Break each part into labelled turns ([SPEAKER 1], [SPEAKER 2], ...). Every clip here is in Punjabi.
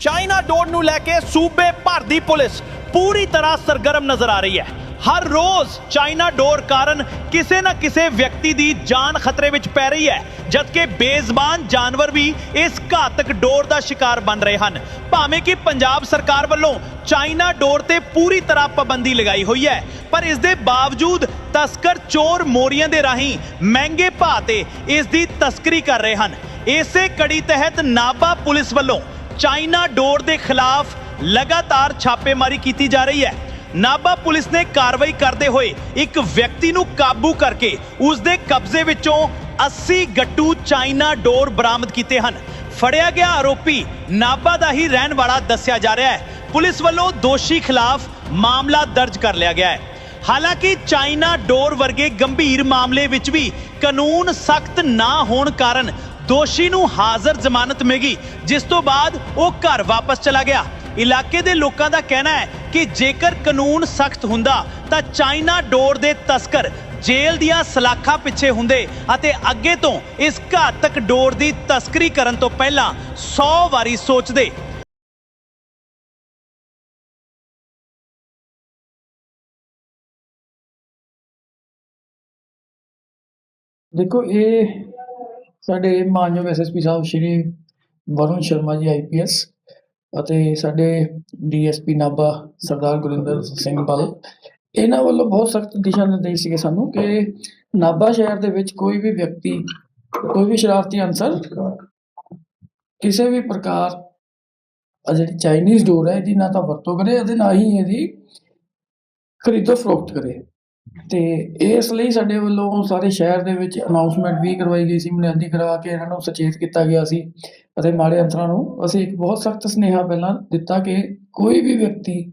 [SPEAKER 1] ਚਾਈਨਾ ਡੋਰ ਨੂੰ ਲੈ ਕੇ ਸੂਬੇ ਭਰ ਦੀ ਪੁਲਿਸ ਪੂਰੀ ਤਰ੍ਹਾਂ ਸਰਗਰਮ ਨਜ਼ਰ ਆ ਰਹੀ ਹੈ। ਹਰ ਰੋਜ਼ ਚਾਈਨਾ ਡੋਰ ਕਾਰਨ ਕਿਸੇ ਨਾ ਕਿਸੇ ਵਿਅਕਤੀ ਦੀ ਜਾਨ ਖਤਰੇ ਵਿੱਚ ਪੈ ਰਹੀ ਹੈ, ਜਦਕਿ ਬੇਜ਼ਬਾਨ ਜਾਨਵਰ ਵੀ ਇਸ ਘਾਤਕ ਡੋਰ ਦਾ ਸ਼ਿਕਾਰ ਬਣ ਰਹੇ ਹਨ। ਭਾਵੇਂ ਕਿ ਪੰਜਾਬ ਸਰਕਾਰ ਵੱਲੋਂ ਚਾਈਨਾ ਡੋਰ ਤੇ ਪੂਰੀ ਤਰ੍ਹਾਂ ਪਾਬੰਦੀ ਲਗਾਈ ਹੋਈ ਹੈ, ਪਰ ਇਸ ਦੇ ਬਾਵਜੂਦ ਤਸਕਰ ਚੋਰ ਮੋਰੀਆਂ ਦੇ ਰਾਹੀਂ ਮਹਿੰਗੇ ਭਾਅ ਤੇ ਇਸ ਦੀ ਤਸਕਰੀ ਕਰ ਰਹੇ ਹਨ। ਇਸੇ ਕੜੀ ਤਹਿਤ ਨਾਭਾ ਪੁਲਿਸ ਵੱਲੋਂ ਚਾਈਨਾ ਡੋਰ ਦੇ ਖਿਲਾਫ ਲਗਾਤਾਰ ਛਾਪੇਮਾਰੀ ਕੀਤੀ ਜਾ ਰਹੀ ਹੈ। ਨਾਭਾ ਪੁਲਿਸ ਨੇ ਕਾਰਵਾਈ ਕਰਦੇ ਹੋਏ ਇੱਕ ਵਿਅਕਤੀ ਨੂੰ ਕਾਬੂ ਕਰਕੇ ਉਸ ਦੇ ਕਬਜ਼ੇ ਵਿੱਚੋਂ 80 ਗੱਟੂ ਚਾਈਨਾ ਡੋਰ ਬਰਾਮਦ ਕੀਤੇ ਹਨ। ਫੜਿਆ ਗਿਆ ਆਰੋਪੀ ਨਾਭਾ ਦਾ ਹੀ ਰਹਿਣ ਵਾਲਾ ਦੱਸਿਆ ਜਾ ਰਿਹਾ ਹੈ। ਪੁਲਿਸ ਵੱਲੋਂ ਦੋਸ਼ੀ ਖਿਲਾਫ ਮਾਮਲਾ ਦਰਜ ਕਰ ਲਿਆ ਗਿਆ ਹੈ। ਹਾਲਾਂਕਿ ਚਾਈਨਾ ਡੋਰ ਵਰਗੇ ਗੰਭੀਰ ਮਾਮਲੇ ਵਿੱਚ ਵੀ ਕਾਨੂੰਨ ਸਖਤ ਨਾ ਹੋਣ ਕਾਰਨ ਦੋਸ਼ੀ ਨੂੰ ਹਾਜ਼ਰ ਜ਼ਮਾਨਤ ਮਿਲੀ ਜਿਸ ਤੋਂ ਬਾਅਦ ਉਹ ਘਰ ਵਾਪਸ ਚਲਾ ਗਿਆ। ਇਲਾਕੇ ਦੇ ਲੋਕਾਂ ਦਾ ਕਹਿਣਾ ਹੈ ਕਿ ਜੇਕਰ ਕਾਨੂੰਨ ਸਖਤ ਹੁੰਦਾ, ਤਾਂ ਚਾਈਨਾ ਡੋਰ ਦੇ ਤਸਕਰ ਜੇਲ੍ਹ ਦੀਆਂ ਸਲਾਖਾਂ ਪਿੱਛੇ ਹੁੰਦੇ ਅਤੇ ਅੱਗੇ ਤੋਂ ਇਸ ਘਾਤਕ ਡੋਰ ਦੀ ਤਸਕਰੀ ਕਰਨ ਤੋਂ ਪਹਿਲਾਂ 100 ਵਾਰੀ ਸੋਚਦੇ।
[SPEAKER 2] ਦੇਖੋ, ਇਹ ਸਾਡੇ ਮਾਨਯੋਗ ਐਸਐਸਪੀ ਸਾਹਿਬ ਸ਼੍ਰੀ ਵਰੁਣ ਸ਼ਰਮਾ ਜੀ ਆਈਪੀਐਸ ਅਤੇ ਸਾਡੇ ਡੀਐਸਪੀ ਨਾਭਾ ਸਰਦਾਰ ਗੁਰਿੰਦਰ ਸਿੰਘ ਬਲ। ਇਹਨਾਂ ਵੱਲੋਂ ਬਹੁਤ ਸਖਤ ਦਿਸ਼ਾ ਨਿਰਦੇਸ਼ ਸੀਗੇ ਸਾਨੂੰ ਕਿ ਨਾਭਾ ਸ਼ਹਿਰ ਦੇ ਵਿੱਚ ਕੋਈ ਵੀ ਵਿਅਕਤੀ, ਕੋਈ ਵੀ ਸ਼ਰਾਰਤੀ ਅਨਸਰ ਕਿਸੇ ਵੀ ਪ੍ਰਕਾਰ ਆ ਜਿਹੜੀ ਚਾਈਨੀਜ਼ ਡੋਰ ਹੈ, ਇਹਦੀ ਨਾ ਤਾਂ ਵਰਤੋਂ ਕਰੇ ਅਤੇ ਨਾ ਹੀ ਇਹਦੀ ਖਰੀਦੋ ਫਰੋਖਤ ਕਰੇ। ਤੇ ਇਸ ਲਈ ਸਾਡੇ ਵੱਲੋਂ ਸਾਰੇ ਸ਼ਹਿਰ ਦੇ ਵਿੱਚ ਅਨਾਉਂਸਮੈਂਟ ਵੀ ਕਰਵਾਈ ਗਈ ਸੀ ਬੁਨਿਆਦੀ ਕਰਵਾ ਕੇ ਇਹਨਾਂ ਨੂੰ ਸੁਚੇਤ ਕੀਤਾ ਗਿਆ ਸੀ ਅਤੇ ਮਾੜੇ ਅੰਸਰਾਂ ਨੂੰ ਅਸੀਂ ਇੱਕ ਬਹੁਤ ਸਖਤ ਸੁਨੇਹਾ ਪਹਿਲਾਂ ਦਿੱਤਾ ਕਿ ਕੋਈ ਵੀ ਵਿਅਕਤੀ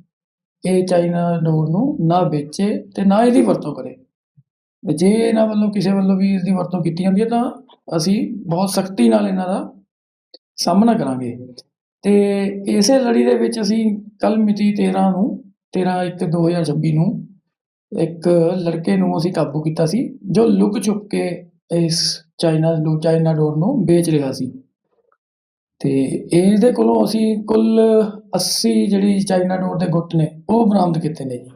[SPEAKER 2] ਇਹ ਚਾਈਨਾ ਡੋਰ ਨੂੰ ਨਾ ਵੇਚੇ ਤੇ ਨਾ ਇਹਦੀ ਵਰਤੋਂ ਕਰੇ। ਜੇ ਇਹਨਾਂ ਵੱਲੋਂ ਕਿਸੇ ਵੱਲੋਂ ਵੀ ਇਸ ਦੀ ਵਰਤੋਂ ਕੀਤੀ ਜਾਂਦੀ ਹੈ ਤਾਂ ਅਸੀਂ ਬਹੁਤ ਸਖਤੀ ਨਾਲ ਇਹਨਾਂ ਦਾ ਸਾਹਮਣਾ ਕਰਾਂਗੇ। ਤੇ ਇਸੇ ਲੜੀ ਦੇ ਵਿੱਚ ਅਸੀਂ ਕੱਲ ਮਿਤੀ 13 ਨੂੰ 13 1 2026 ਨੂੰ ਇੱਕ ਲੜਕੇ ਨੂੰ ਅਸੀਂ ਕਾਬੂ ਕੀਤਾ ਸੀ ਜੋ ਲੁਕ ਛੁਪ ਕੇ ਇਸ ਚਾਈਨਾ ਨੂੰ ਚਾਈਨਾ ਡੋਰ ਨੂੰ ਵੇਚ ਰਿਹਾ ਸੀ। ਤੇ ਇਸ ਦੇ ਕੋਲੋਂ ਅਸੀਂ ਕੁੱਲ 80 ਜਿਹੜੀ ਚਾਈਨਾ ਡੋਰ ਦੇ ਗੁੱਟ ਨੇ ਉਹ ਬਰਾਮਦ ਕੀਤੇ ਨੇ ਜੀ।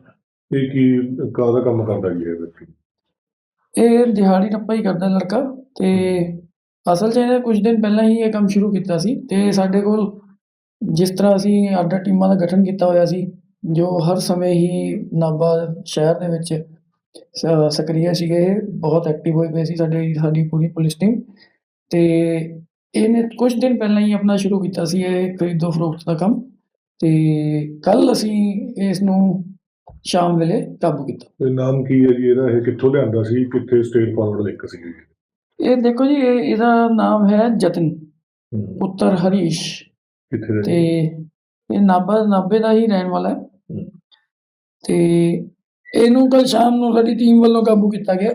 [SPEAKER 3] ਇਹ ਕੀ ਕਾਹਦਾ ਕੰਮ ਕਰਦਾ ਜੀ ਇਹ ਵਿਅਕਤੀ?
[SPEAKER 2] ਇਹ ਦਿਹਾੜੀ ਟੱਪਾ ਹੀ ਕਰਦਾ ਲੜਕਾ ਤੇ ਅਸਲ 'ਚ ਇਹਨੇ ਕੁਝ ਦਿਨ ਪਹਿਲਾਂ ਹੀ ਇਹ ਕੰਮ ਸ਼ੁਰੂ ਕੀਤਾ ਸੀ ਤੇ ਸਾਡੇ ਕੋਲ ਜਿਸ ਤਰ੍ਹਾਂ ਅਸੀਂ ਅੱਡ ਟੀਮਾਂ ਦਾ ਗਠਨ ਕੀਤਾ ਹੋਇਆ ਸੀ ਜੋ ਹਰ ਸਮੇਂ ਹੀ ਨਾਭਾ ਸ਼ਹਿਰ ਦੇ ਵਿੱਚ ਸਕਰੀਏ ਸੀਗੇ ਬਹੁਤ ਐਕਟਿਵ ਹੋਏ ਪਏ ਸੀ ਸਾਡੇ ਸਾਡੀ ਪੂਰੀ ਪੁਲਿਸ ਟੀਮ ਤੇ ਇਹਨੇ ਕੁਝ ਦਿਨ ਪਹਿਲਾਂ ਹੀ ਆਪਣਾ ਸ਼ੁਰੂ ਕੀਤਾ ਸੀ ਇਹ ਖਰੀਦੋ ਫਰੋਖਤ ਦਾ ਕੰਮ। ਤੇ ਕੱਲ ਅਸੀਂ ਇਸ ਨੂੰ ਸ਼ਾਮ ਵੇਲੇ ਕਾਬੂ ਕੀਤਾ।
[SPEAKER 3] ਇਹ ਨਾਮ ਕੀ ਹੈ ਜੀ ਇਹਦਾ? ਇਹ ਕਿੱਥੋਂ ਲਿਆਂਦਾ ਸੀ? ਕਿੱਥੇ ਸਟੇਟ ਫਾਰਵਰਡ ਲਿੰਕ ਸੀ
[SPEAKER 2] ਇਹ? ਦੇਖੋ ਜੀ ਇਹ ਇਹਦਾ ਨਾਮ ਹੈ ਜਤਨ ਪੁੱਤਰ ਹਰੀਸ਼।
[SPEAKER 3] ਕਿੱਥੇ?
[SPEAKER 2] ਤੇ ਇਹ ਨਾਭਾ ਨਾਭੇ ਦਾ ਹੀ ਰਹਿਣ ਵਾਲਾ ਹੈ। ਤੇ ਇਹਨੂੰ ਕੱਲ ਸ਼ਾਮ ਨੂੰ ਸਾਡੀ ਟੀਮ ਵੱਲੋਂ ਕਾਬੂ ਕੀਤਾ ਗਿਆ।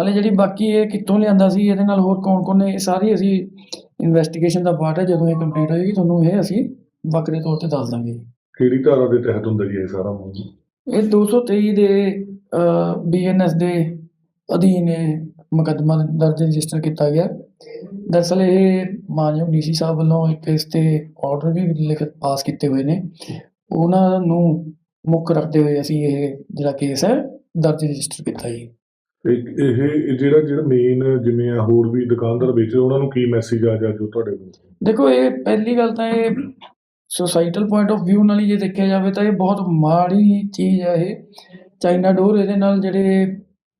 [SPEAKER 2] ਹਲੇ ਜਿਹੜੀ ਬਾਕੀ ਇਹ ਕਿੱਥੋਂ ਲਿਆਂਦਾ ਸੀ ਇਹਦੇ ਨਾਲ ਹੋਰ ਕੌਣ ਕੌਣ ਨੇ ਇਹ ਸਾਰੀ ਅਸੀਂ ਇਨਵੈਸਟੀਗੇਸ਼ਨ ਦਾ ਪਾਰਟ ਹੈ ਜਦੋਂ ਇਹ ਕੰਪਲੀਟ ਹੋਏਗੀ ਤੁਹਾਨੂੰ ਇਹ ਅਸੀਂ ਵੱਖਰੇ ਤੌਰ ਤੇ ਦੱਸ ਦਾਂਗੇ।
[SPEAKER 3] ਕਿਹੜੀ ਧਾਰਾ ਦੇ ਤਹਿਤ ਹੁੰਦਾ ਜੀ ਇਹ ਸਾਰਾ ਮਾਮਲਾ?
[SPEAKER 2] ਇਹ 223 ਦੇ ਬੀਐਨਐਸ ਦੇ ਅਧੀਨ ਇਹ ਮੁਕੱਦਮਾ ਦਰਜ ਰਜਿਸਟਰ ਕੀਤਾ ਗਿਆ। ਦਰਅਸਲ ਇਹ ਮਾਨਯੋਗ ਡੀਸੀ ਸਾਹਿਬ ਵੱਲੋਂ ਇੱਕ ਇਸ ਤੇ ਆਰਡਰ ਵੀ ਲਿਖਤ ਪਾਸ ਕੀਤੇ ਹੋਏ ਨੇ। ਉਹਨਾਂ ਨੂੰ ਮੁੱਖ ਰੱਖਦੇ ਹੋਏ ਅਸੀਂ ਇਹ ਜਿਹੜਾ ਕੇਸ ਹੈ ਦਰਜ ਰਜਿਸਟਰ ਕੀਤਾ ਜੀ।
[SPEAKER 3] ਇਹ ਇਹ ਜਿਹੜਾ ਜਿਹੜਾ ਮੇਨ ਜਿਵੇਂ ਆ ਹੋਰ ਵੀ ਦੁਕਾਨਦਾਰ ਵੇਚਦੇ ਉਹਨਾਂ ਨੂੰ ਕੀ ਮੈਸੇਜ ਆ ਜਾ ਜੋ ਤੁਹਾਡੇ ਕੋਲ?
[SPEAKER 2] ਦੇਖੋ ਇਹ ਪਹਿਲੀ ਗੱਲ ਤਾਂ ਇਹ ਸੋਸਾਈਟਲ ਪੁਆਇੰਟ ਆਫ View ਨਾਲ ਹੀ ਜੇ ਦੇਖਿਆ ਜਾਵੇ ਤਾਂ ਇਹ ਬਹੁਤ ਮਾੜੀ ਚੀਜ਼ ਹੈ ਇਹ। ਚਾਈਨਾ ਡੋਰ ਇਹਦੇ ਨਾਲ ਜਿਹੜੇ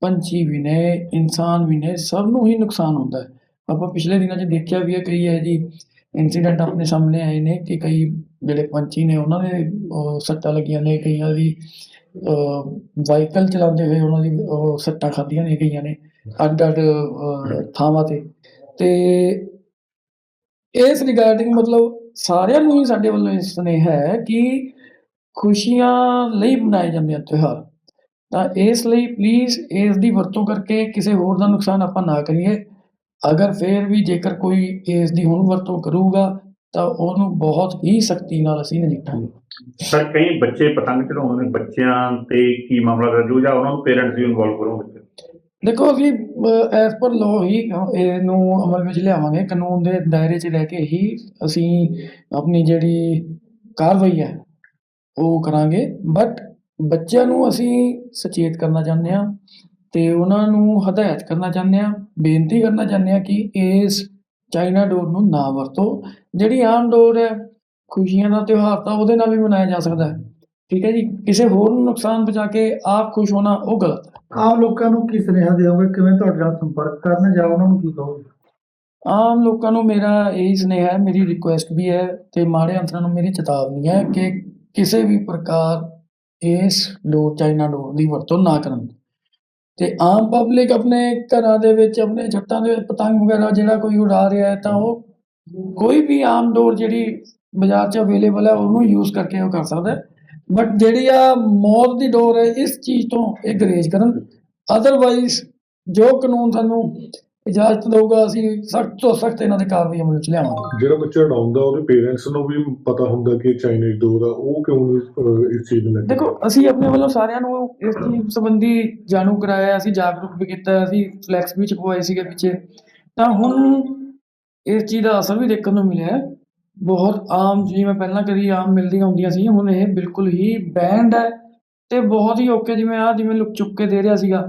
[SPEAKER 2] ਪੰਛੀ ਵੀ ਨੇ ਇਨਸਾਨ ਵੀ ਨੇ ਸਭ ਨੂੰ ਹੀ ਨੁਕਸਾਨ ਹੁੰਦਾ ਹੈ। ਆਪਾਂ ਪਿਛਲੇ ਦਿਨਾਂ 'ਚ ਦੇਖਿਆ ਵੀ ਹੈ ਕਈ ਹੈ ਜੀ ਇਨਸੀਡੈਂਟ ਆਪਣੇ ਸਾਹਮਣੇ ਆਏ ਨੇ ਕਿ ਕਈ ਜਿਹੜੇ ਪੰਛੀ ਨੇ ਉਹਨਾਂ ਦੇ ਸੱਟਾਂ ਲੱਗੀਆਂ ਨੇ, ਕਈਆਂ ਦੀ ਵਾਹੀਕਲ ਚਲਾਉਂਦੇ ਹੋਏ ਉਹਨਾਂ ਦੀ ਸੱਟਾਂ ਖਾਧੀਆਂ ਨੇ ਕਈਆਂ ਨੇ ਅੱਡ ਅੱਡ ਥਾਵਾਂ ਤੇ। ਤੇ ਇਸ ਰਿਗਾਰਡਿੰਗ ਮਤਲਬ ਸਾਰਿਆਂ ਨੂੰ ਹੀ ਸਾਡੇ ਵੱਲੋਂ ਇਹ ਸੁਨੇਹਾ ਹੈ ਕਿ ਖੁਸ਼ੀਆਂ ਲਈ ਮਨਾਏ ਜਾਂਦੇ ਆ ਤਿਉਹਾਰ। ਤਾਂ ਇਸ ਲਈ ਪਲੀਜ਼ ਇਸ ਦੀ ਵਰਤੋਂ ਕਰਕੇ ਕਿਸੇ ਹੋਰ ਦਾ ਨੁਕਸਾਨ ਆਪਾਂ ਨਾ ਕਰੀਏ। ਅਗਰ ਫੇਰ ਵੀ ਜੇਕਰ ਕੋਈ ਇਸ ਦੀ ਹੁਣ ਵਰਤੋਂ ਕਰੂਗਾ ਤਾਂ ਉਹਨੂੰ ਬਹੁਤ ਹੀ ਸਖਤੀ ਨਾਲ ਅਸੀਂ ਨਜਿੱਠਾਂਗੇ।
[SPEAKER 4] ਸਰ ਕਈ ਬੱਚੇ ਪਤੰਗ ਚੜਾਉਂਦੇ ਨੇ ਬੱਚਿਆਂ ਤੇ ਕੀ ਮਾਮਲਾ ਦਰਜ ਹੋ ਜਾਂ ਉਹਨਾਂ ਨੂੰ ਪੇਰੈਂਟਸ ਵੀ ਇਨਵੋਲਵ ਕਰੋ
[SPEAKER 2] ਦੇਖੋ ਅਸੀਂ ਐਸ ਪਰ ਲਾਅ ਹੀ ਇਹਨੂੰ ਅਮਲ ਵਿੱਚ ਲਿਆਵਾਂਗੇ। ਕਾਨੂੰਨ ਦੇ ਦਾਇਰੇ 'ਚ ਰਹਿ ਕੇ ਹੀ ਅਸੀਂ ਆਪਣੀ ਜਿਹੜੀ ਕਾਰਵਾਈ ਹੈ ਉਹ ਕਰਾਂਗੇ। ਬਟ ਬੱਚਿਆਂ ਨੂੰ ਅਸੀਂ ਸੁਚੇਤ ਕਰਨਾ ਚਾਹੁੰਦੇ ਹਾਂ। ਤੇ ਉਹਨਾਂ ਨੂੰ ਹਦਾਇਤ ਕਰਨਾ ਚਾਹੁੰਦੇ ਹਾਂ ਬੇਨਤੀ ਕਰਨਾ ਚਾਹੁੰਦੇ ਹਾਂ ਕਿ ਇਸ ਚਾਈਨਾ ਡੋਰ ਨੂੰ ਨਾ ਵਰਤੋ। ਜਿਹੜੀ ਆਮ ਡੋਰ ਹੈ ਖੁਸ਼ੀਆਂ ਦਾ ਤਿਉਹਾਰ ਤਾਂ ਉਹਦੇ ਨਾਲ ਵੀ ਮਨਾਇਆ ਜਾ ਸਕਦਾ ਹੈ। ਠੀਕ ਹੈ ਜੀ? ਕਿਸੇ ਹੋਰ ਨੂੰ ਨੁਕਸਾਨ ਪਹੁੰਚਾ ਕੇ ਆਪ ਖੁਸ਼ ਹੋਣਾ ਉਹ ਗਲਤ ਹੈ।
[SPEAKER 4] ਆਮ ਲੋਕਾਂ ਨੂੰ ਕੀ ਸੁਨੇਹਾ ਦਿਓਗੇ? ਕਿਵੇਂ ਤੁਹਾਡੇ ਨਾਲ ਸੰਪਰਕ ਕਰਨ ਜਾਂ ਉਹਨਾਂ ਨੂੰ ਕੀ ਕਹੋਗੇ?
[SPEAKER 2] ਆਮ ਲੋਕਾਂ ਨੂੰ ਮੇਰਾ ਇਹੀ ਸੁਨੇਹਾ ਹੈ ਮੇਰੀ ਰਿਕੁਐਸਟ ਵੀ ਹੈ ਤੇ ਮਾੜੇ ਅੰਸਰਾਂ ਨੂੰ ਮੇਰੀ ਚੇਤਾਵਨੀ ਹੈ ਕਿ ਕਿਸੇ ਵੀ ਪ੍ਰਕਾਰ ਇਸ ਡੋਰ ਚਾਈਨਾ ਡੋਰ ਦੀ ਵਰਤੋਂ ਨਾ ਕਰਨ। ਤੇ ਆਮ ਪਬਲਿਕ ਆਪਣੇ ਘਰਾਂ ਦੇ ਵਿੱਚ, ਆਪਣੇ ਛੱਤਾਂ ਦੇ ਵਿੱਚ ਪਤੰਗ ਵਗੈਰਾ ਜਿਹੜਾ ਕੋਈ ਉਡਾ ਰਿਹਾ ਹੈ ਤਾਂ ਉਹ ਕੋਈ ਵੀ ਆਮ ਡੋਰ ਜਿਹੜੀ ਬਾਜ਼ਾਰ 'ਚ ਅਵੇਲੇਬਲ ਹੈ, ਉਹਨੂੰ ਯੂਜ਼ ਕਰਕੇ ਉਹ ਕਰ ਸਕਦਾ ਬਟ ਜਿਹੜੀ ਆ ਮੌਤ ਦੀ ਡੋਰ ਹੈ, ਇਸ ਚੀਜ਼ ਤੋਂ ਇਹ ਗਰੇਜ ਕਰਨ। ਅਦਰਵਾਈਜ਼ ਜੋ ਕਾਨੂੰਨ ਸਾਨੂੰ ਇਜਾਜ਼ਤ ਦਊਗਾ ਅਸੀਂ ਸਖਤ ਤੋਂ ਸਖਤ ਇਹਨਾਂ ਦੇ ਕਾਰਵਾਈ ਅਮਲ ਵਿੱਚ ਲਿਆਵਾਂਗੇ।
[SPEAKER 3] ਜਿਹੜਾ ਬੱਚਾ ਉਡਾਉਂਦਾ ਉਹਦੇ ਪੇਰੈਂਟਸ ਨੂੰ ਵੀ ਪਤਾ ਹੁੰਦਾ ਕਿ ਚਾਈਨੀਜ਼ ਡੋਰ ਆ ਉਹ ਕਿਉਂ ਨਹੀਂ ਅਹ, ਇਸ ਚੀਜ਼ ਨੂੰ ਲੈ ਕੇ?
[SPEAKER 2] ਦੇਖੋ ਅਸੀਂ ਆਪਣੇ ਵੱਲੋਂ ਸਾਰਿਆਂ ਨੂੰ ਇਸ ਚੀਜ਼ ਸੰਬੰਧੀ ਜਾਣੂ ਕਰਾਇਆ ਅਸੀਂ ਜਾਗਰੂਕ ਵੀ ਕੀਤਾ ਅਸੀਂ ਫਲੈਕਸ ਵੀ ਛਪਵਾਏ ਸੀਗੇ ਪਿੱਛੇ। ਤਾਂ ਹੁਣ ਇਸ ਚੀਜ਼ ਦਾ ਅਸਰ ਵੀ ਦੇਖਣ ਨੂੰ ਮਿਲਿਆ। ਹੈ। ਬਹੁਤ ਆਮ ਜਿਵੇਂ ਪਹਿਲਾਂ ਕਦੀ ਆਮ ਮਿਲਦੀਆਂ ਹੁੰਦੀਆਂ ਸੀ ਹੁਣ ਇਹ ਬਿਲਕੁਲ ਹੀ ਬੈਂਡ ਹੈ। ਤੇ ਬਹੁਤ ਹੀ ਓਕੇ ਜਿਵੇਂ ਆ ਜਿਵੇਂ ਲੁਕ ਚੁੱਕ ਕੇ ਦੇ ਰਿਹਾ ਸੀਗਾ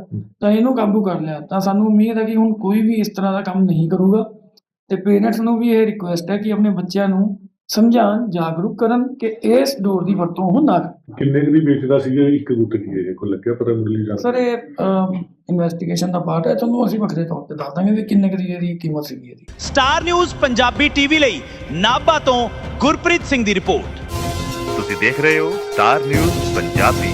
[SPEAKER 2] ਤਾਂ ਇਹਨੂੰ ਕਾਬੂ ਕਰ ਲਿਆ। ਤਾਂ ਸਾਨੂੰ ਉਮੀਦ ਹੈ ਕਿ ਹੁਣ ਕੋਈ ਵੀ ਇਸ ਤਰ੍ਹਾਂ ਦਾ ਕੰਮ ਨਹੀਂ ਕਰੂਗਾ। ਤੇ ਪੇਰੈਂਟਸ ਨੂੰ ਵੀ ਇਹ ਰਿਕੁਐਸਟ ਹੈ ਕਿ ਆਪਣੇ ਬੱਚਿਆਂ ਨੂੰ ਸਮਝਾਉਣ ਜਾਗਰੂਕ ਕਰਨ ਕਿ ਇਸ ਡੋਰ ਦੀ ਵਰਤੋਂ ਉਹ ਨਾ
[SPEAKER 3] ਕਿੰਨੇ ਕੁ ਦੀ ਵੇਚਦਾ ਸੀਗਾ? ਇੱਕ ਗੁੱਟ ਕੀ ਹੈ ਜੇ ਕੋਈ ਲੱਗਿਆ ਪਤਾ ਮੁੱਢਲੀ ਜਾਣ
[SPEAKER 2] ਸਰ ਇਹ ਇਨਵੈਸਟੀਗੇਸ਼ਨ ਦਾ ਪਾਰਟ ਹੈ। ਤੁਹਾਨੂੰ ਅਸੀਂ ਵੱਖਰੇ ਤੌਰ ਤੇ ਦੱਸ ਦਾਂਗੇ ਵੀ ਕਿੰਨੇ ਕੁ ਦੀ ਇਹਦੀ ਕੀਮਤ ਸੀਗੀ ਇਹਦੀ।
[SPEAKER 1] ਸਟਾਰ ਨਿਊਜ਼ ਪੰਜਾਬੀ ਟੀਵੀ ਲਈ ਨਾਭਾ ਤੋਂ ਗੁਰਪ੍ਰੀਤ ਸਿੰਘ ਦੀ ਰਿਪੋਰਟ।
[SPEAKER 5] ਤੁਸੀਂ ਦੇਖ ਰਹੇ ਹੋ ਸਟਾਰ ਨਿਊਜ਼ ਪੰਜਾਬੀ।